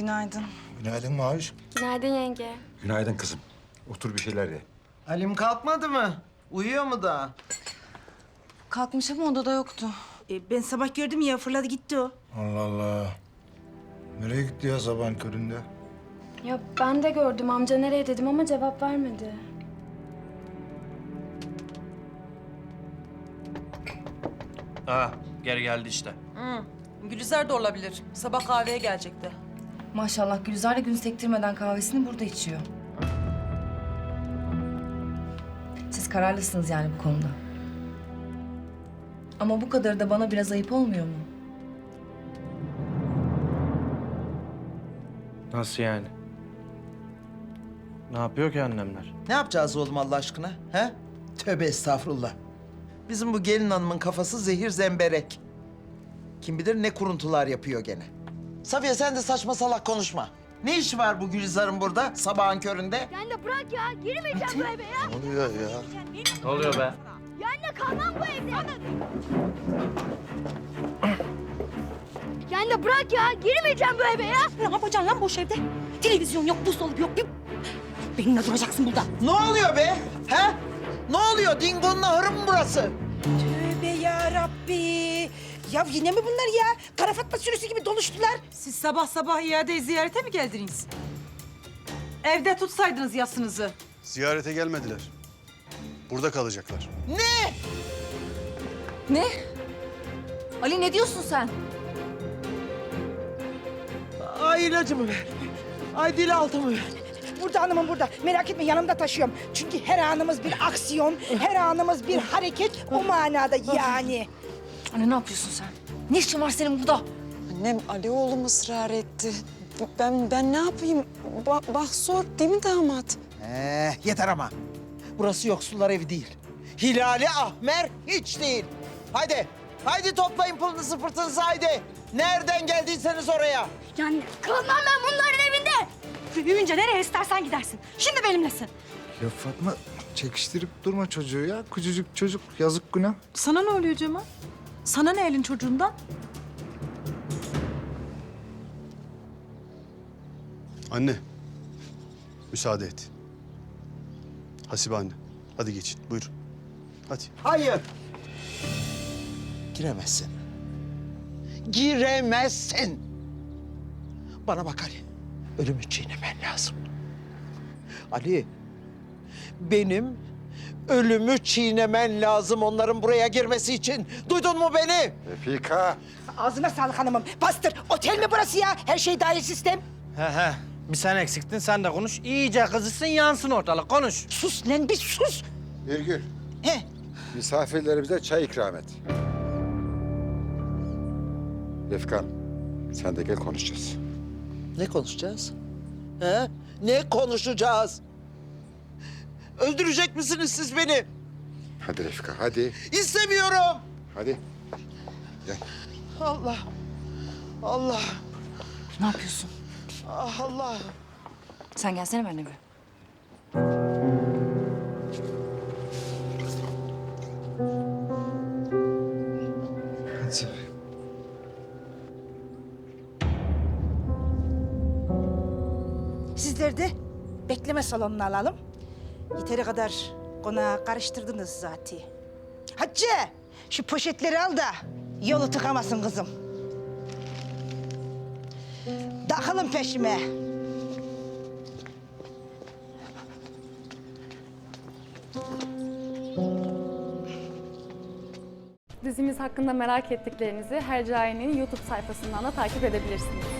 Günaydın. Günaydın Maviş. Günaydın yenge. Günaydın kızım. Otur bir şeyler ye. Halim kalkmadı mı? Uyuyor mu daha? Kalkmış ama odada yoktu. E, ben sabah gördüm ya fırladı gitti o. Allah Allah. Nereye gitti ya sabahın köründe? Ya ben de gördüm amca nereye dedim ama cevap vermedi. Ha, geri geldi işte. Gülizar da olabilir. Sabah kahveye gelecekti. Maşallah Gülizar da gün sektirmeden kahvesini burada içiyor. Siz kararlısınız yani bu konuda. Ama bu kadar da bana biraz ayıp olmuyor mu? Nasıl yani? Ne yapıyor ki annemler? Ne yapacağız oğlum Allah aşkına? He? Tövbe estağfurullah. Bizim bu gelin hanımın kafası zehir zemberek. Kim bilir ne kuruntular yapıyor gene. Safiye sen de saçma salak konuşma. Ne işi var bu Gülizar'ın burada sabahın köründe? Anne bırak ya. Girmeyeceğim bu eve ya. Ne oluyor ya? Ne oluyor be? Ya anne kalmam bu evde. Ya anne bırak ya. Girmeyeceğim bu eve ya. Ne yapacaksın lan boş evde? Televizyon yok, buzdolabı yok. Bir... Benimle duracaksın burada. Ne oluyor be? He? Ne oluyor? Dingo'nun ahırı mı burası? Tövbe ya Rabbi. Ya yine mi bunlar ya? Kara Fatma sürüsü gibi doluştular. Siz sabah sabah iade ziyarete mi geldiniz? Evde tutsaydınız yasınızı. Ziyarete gelmediler. Burada kalacaklar. Ne? Ali ne diyorsun sen? Ay ilacımı ver. Ay dil altımı ver. Burada hanımım burada. Merak etme yanımda taşıyorum. Çünkü her anımız bir aksiyon, her anımız bir hareket. O manada yani. Anne ne yapıyorsun sen? Ne işin var senin burada? Annem Ali oğlum ısrar etti. Ben ben ne yapayım? Ba bak sor değil mi damat? Ee, yeter ama. Burası yoksullar evi değil. Hilali Ahmer hiç değil. Haydi, haydi toplayın pılınızı fırtınızı haydi. Nereden geldiyseniz oraya. Ya anne kalmam ben bunların evinde. Büyüyünce nereye istersen gidersin. Şimdi benimlesin. Ya Fatma çekiştirip durma çocuğu ya. Küçücük çocuk yazık günah. Sana ne oluyor Cemal? Sana ne elin çocuğundan? Anne, müsaade et. Hasibe anne, hadi geçin. Buyurun. Hadi. Hayır. Giremezsin. Giremezsin. Bana bak Ali. Ölümü çiğnemen lazım. Ali. Benim ölümü çiğnemen lazım onların buraya girmesi için. Duydun mu beni? Refika. Ağzına sağlık hanımım. Bastır. Otel mi burası ya? Her şey dahil sistem. He he. Bir sen eksiktin sen de konuş. İyice kızışsın yansın ortalık konuş. Sus lan bir sus. Birgül. He. Misafirlerimize çay ikram et. Refkan, sen de gel konuşacağız. Ne konuşacağız? He? Ne konuşacağız? Öldürecek misiniz siz beni? Hadi Refika, hadi. İstemiyorum. Hadi. Gel. Allah. Allah. Ne yapıyorsun? Ah Allah. Sen gelsene benimle bir. Sizleri de bekleme salonuna alalım. Yeteri kadar konağı karıştırdınız zaten. Hatice, şu poşetleri al da yolu tıkamasın kızım. Takılın peşime. Dizimiz hakkında merak ettiklerinizi Hercai'nin YouTube sayfasından da takip edebilirsiniz.